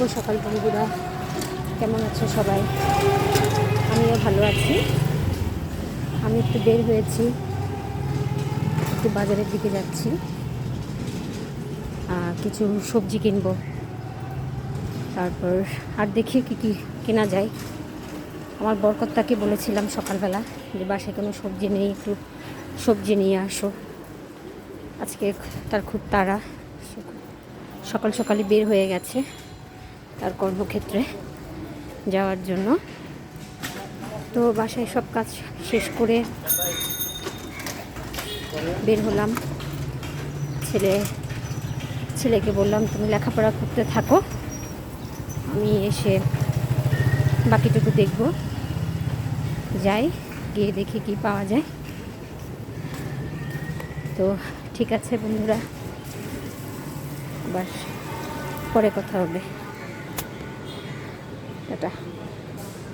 শুভ সকাল বন্ধুরা। কেমন আছো সবাই? আমিও ভালো আছি। আমি একটু বের হয়েছি। একটু বাজারের দিকে যাচ্ছি। কিছু সবজি কিনব। তারপর আর দেখি কি কি কেনা যায়। আমার বরকর্তাকে বলেছিলাম সকালবেলা যে বাসায় কোনো সবজি নেই, একটু সবজি নিয়ে আসো। আজকে তার খুব তাড়া। সকাল সকালে বের হয়ে গেছে। তার কর্মক্ষেত্রে যাওয়ার জন্য। তো বাসায় সব কাজ শেষ করে বের হলাম। ছেলে, ছেলেকে বললাম, তুমি লেখাপড়া করতে থাকো। আমি এসে বাকিটুকু দেখব। যাই, গিয়ে দেখি কি পাওয়া যায়। তো ঠিক আছে বন্ধুরা, আবার পরে কথা হবে। കേട്ടോ.